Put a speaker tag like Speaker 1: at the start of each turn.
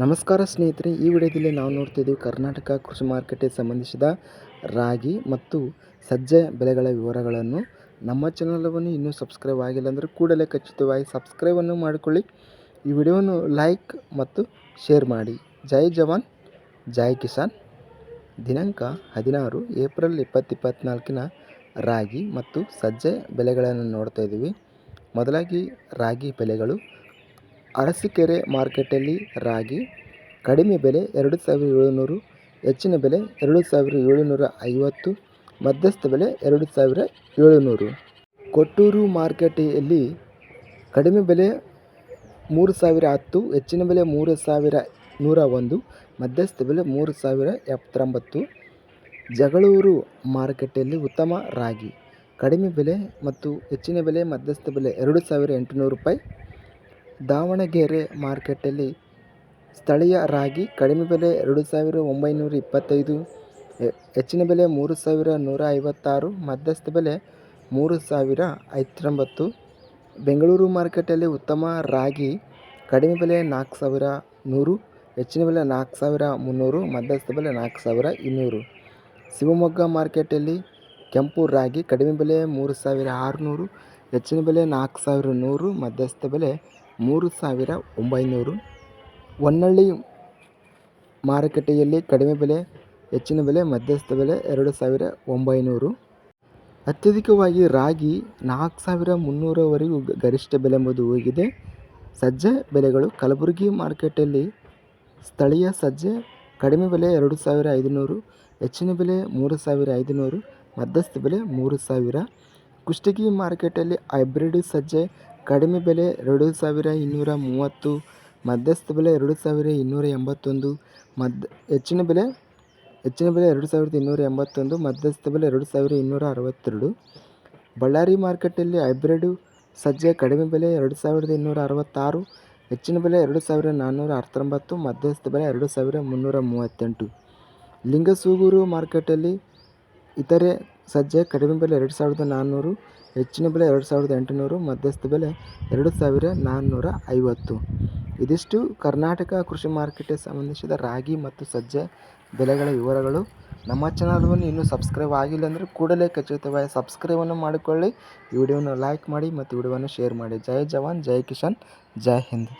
Speaker 1: ನಮಸ್ಕಾರ ಸ್ನೇಹಿತರೆ, ಈ ವಿಡಿಯೋದಲ್ಲಿ ನಾವು ನೋಡ್ತಿದ್ದೀವಿ ಕರ್ನಾಟಕ ಕೃಷಿ ಮಾರುಕಟ್ಟೆಗೆ ಸಂಬಂಧಿಸಿದ ರಾಗಿ ಮತ್ತು ಸಜ್ಜೆ ಬೆಲೆಗಳ ವಿವರಗಳನ್ನು. ನಮ್ಮ ಚಾನಲವನ್ನು ಇನ್ನೂ ಸಬ್ಸ್ಕ್ರೈಬ್ ಆಗಿಲ್ಲ ಅಂದರೆ ಕೂಡಲೇ ಖಚಿತವಾಗಿ ಸಬ್ಸ್ಕ್ರೈಬನ್ನು ಮಾಡಿಕೊಳ್ಳಿ. ಈ ವಿಡಿಯೋವನ್ನು ಲೈಕ್ ಮತ್ತು ಶೇರ್ ಮಾಡಿ. ಜೈ ಜವಾನ್, ಜೈ ಕಿಸಾನ್. ದಿನಾಂಕ ಹದಿನಾರು ಏಪ್ರಿಲ್ ಇಪ್ಪತ್ತು ಇಪ್ಪತ್ತ್ನಾಲ್ಕಿನ ರಾಗಿ ಮತ್ತು ಸಜ್ಜೆ ಬೆಲೆಗಳನ್ನು ನೋಡ್ತಾ ಇದ್ದೀವಿ. ಮೊದಲಾಗಿ ರಾಗಿ ಬೆಲೆಗಳು ಅರಸೀಕೆರೆ ಮಾರ್ಕೆಟಲ್ಲಿ ರಾಗಿ, ಕಡಿಮೆ ಬೆಲೆ ಎರಡು ಸಾವಿರ ಏಳುನೂರು, ಹೆಚ್ಚಿನ ಬೆಲೆ ಎರಡು ಸಾವಿರ ಏಳುನೂರ ಐವತ್ತು ಮಧ್ಯಸ್ಥ ಬೆಲೆ ಎರಡು ಸಾವಿರ ಏಳುನೂರು. ಕೊಟ್ಟೂರು ಮಾರ್ಕೆಟಲ್ಲಿ ಕಡಿಮೆ ಬೆಲೆ ಮೂರು ಸಾವಿರ ಹತ್ತು, ಹೆಚ್ಚಿನ ಬೆಲೆ ಮೂರು ಸಾವಿರ ನೂರ ಒಂದು ಮಧ್ಯಸ್ಥ ಬೆಲೆ ಮೂರು ಸಾವಿರ ಎಪ್ಪತ್ತೊಂಬತ್ತು. ಜಗಳೂರು ಮಾರುಕಟ್ಟೆಯಲ್ಲಿ ಉತ್ತಮ ರಾಗಿ, ಕಡಿಮೆ ಬೆಲೆ ಮತ್ತು ಹೆಚ್ಚಿನ ಬೆಲೆ ಮಧ್ಯಸ್ಥ ಬೆಲೆ ಎರಡು ಸಾವಿರ ಎಂಟುನೂರು ರೂಪಾಯಿ. ದಾವಣಗೆರೆ ಮಾರ್ಕೆಟಲ್ಲಿ ಸ್ಥಳೀಯ ರಾಗಿ ಕಡಿಮೆ ಬೆಲೆ ಎರಡು ಸಾವಿರ ಒಂಬೈನೂರ ಇಪ್ಪತ್ತೈದು ಹೆಚ್ಚಿನ ಬೆಲೆ ಮೂರು ಸಾವಿರ ನೂರ ಐವತ್ತಾರು, ಮಧ್ಯಸ್ಥ ಬೆಲೆ ಮೂರು ಸಾವಿರ ಐವತ್ತೊಂಬತ್ತು. ಬೆಂಗಳೂರು ಮಾರ್ಕೆಟಲ್ಲಿ ಉತ್ತಮ ರಾಗಿ ಕಡಿಮೆ ಬೆಲೆ ನಾಲ್ಕು ಸಾವಿರ ನೂರು, ಹೆಚ್ಚಿನ ಬೆಲೆ ನಾಲ್ಕು ಸಾವಿರ ಮುನ್ನೂರು, ಮಧ್ಯಸ್ಥ ಬೆಲೆ ನಾಲ್ಕು ಸಾವಿರ ಇನ್ನೂರು. ಶಿವಮೊಗ್ಗ ಮಾರ್ಕೆಟಲ್ಲಿ ಕೆಂಪು ರಾಗಿ ಕಡಿಮೆ ಬೆಲೆ ಮೂರು ಸಾವಿರ ಆರುನೂರು, ಹೆಚ್ಚಿನ ಬೆಲೆ ನಾಲ್ಕು ಸಾವಿರ ನೂರು, ಮಧ್ಯಸ್ಥ ಬೆಲೆ ಮೂರು ಸಾವಿರ ಒಂಬೈನೂರು. ಹೊನ್ನಳ್ಳಿ ಮಾರುಕಟ್ಟೆಯಲ್ಲಿ ಕಡಿಮೆ ಬೆಲೆ, ಹೆಚ್ಚಿನ ಬೆಲೆ, ಮಧ್ಯಸ್ಥ ಬೆಲೆ ಎರಡು ಸಾವಿರ ಒಂಬೈನೂರು. ಅತ್ಯಧಿಕವಾಗಿ ರಾಗಿ ನಾಲ್ಕು ಸಾವಿರ ಮುನ್ನೂರವರೆಗೂ ಗರಿಷ್ಠ ಬೆಲೆ ಎಂಬುದು ಹೋಗಿದೆ. ಸಜ್ಜೆ ಬೆಲೆಗಳು ಕಲಬುರಗಿ ಮಾರ್ಕೆಟಲ್ಲಿ ಸ್ಥಳೀಯ ಸಜ್ಜೆ ಕಡಿಮೆ ಬೆಲೆ ಎರಡು ಸಾವಿರ ಐದುನೂರು, ಹೆಚ್ಚಿನ ಬೆಲೆ ಮೂರು ಸಾವಿರ ಐದುನೂರು, ಮಧ್ಯಸ್ಥ ಬೆಲೆ ಮೂರು ಸಾವಿರ. ಕುಷ್ಟಗಿ ಮಾರ್ಕೆಟಲ್ಲಿ ಹೈಬ್ರಿಡ್ ಸಜ್ಜೆ ಕಡಿಮೆ ಬೆಲೆ ಎರಡು ಸಾವಿರ ಇನ್ನೂರ ಮೂವತ್ತು, ಮಧ್ಯಸ್ಥ ಬೆಲೆ ಎರಡು ಸಾವಿರ ಇನ್ನೂರ ಎಂಬತ್ತೊಂದು ಮಧ್ಯ ಹೆಚ್ಚಿನ ಬೆಲೆ ಹೆಚ್ಚಿನ ಬೆಲೆ ಎರಡು ಸಾವಿರದ ಇನ್ನೂರ ಎಂಬತ್ತೊಂದು, ಮಧ್ಯಸ್ಥ ಬೆಲೆ ಎರಡು ಸಾವಿರ ಇನ್ನೂರ ಅರವತ್ತೆರಡು. ಬಳ್ಳಾರಿ ಮಾರ್ಕೆಟಲ್ಲಿ ಹೈಬ್ರಿಡು ಸಜ್ಜೆ ಕಡಿಮೆ ಬೆಲೆ ಎರಡು ಸಾವಿರದ ಇನ್ನೂರ ಅರವತ್ತಾರು, ಹೆಚ್ಚಿನ ಬೆಲೆ ಎರಡು ಸಾವಿರ ನಾನ್ನೂರ ಹತ್ತೊಂಬತ್ತು ಮಧ್ಯಸ್ಥ ಬೆಲೆ ಎರಡು ಸಾವಿರ ಮುನ್ನೂರ ಮೂವತ್ತೆಂಟು. ಲಿಂಗಸೂಗೂರು ಮಾರ್ಕೆಟಲ್ಲಿ ಇತರೆ ಸಜ್ಜೆ ಕಡಿಮೆ ಬೆಲೆ ಎರಡು ಸಾವಿರದ ನಾನ್ನೂರು ಹೆಚ್ಚಿನ ಬೆಲೆ ಎರಡು ಸಾವಿರದ ಎಂಟುನೂರು, ಮಧ್ಯಸ್ಥ ಬೆಲೆ ಎರಡು ಸಾವಿರ ನಾನ್ನೂರ ಐವತ್ತು. ಇದಿಷ್ಟು ಕರ್ನಾಟಕ ಕೃಷಿ ಮಾರುಕಟ್ಟೆ ಸಂಬಂಧಿಸಿದ ರಾಗಿ ಮತ್ತು ಸಜ್ಜೆ ಬೆಲೆಗಳ ವಿವರಗಳು. ನಮ್ಮ ಚಾನಲ್ವನ್ನು ಇನ್ನೂ ಸಬ್ಸ್ಕ್ರೈಬ್ ಆಗಿಲ್ಲ ಅಂದರೆ ಕೂಡಲೇ ಖಚಿತವಾಗಿ ಸಬ್ಸ್ಕ್ರೈಬನ್ನು ಮಾಡಿಕೊಳ್ಳಿ. ವಿಡಿಯೋವನ್ನು ಲೈಕ್ ಮಾಡಿ ಮತ್ತು ವಿಡಿಯೋವನ್ನು ಶೇರ್ ಮಾಡಿ. ಜೈ ಜವಾನ್, ಜೈ ಕಿಶನ್ ಜೈ ಹಿಂದ್.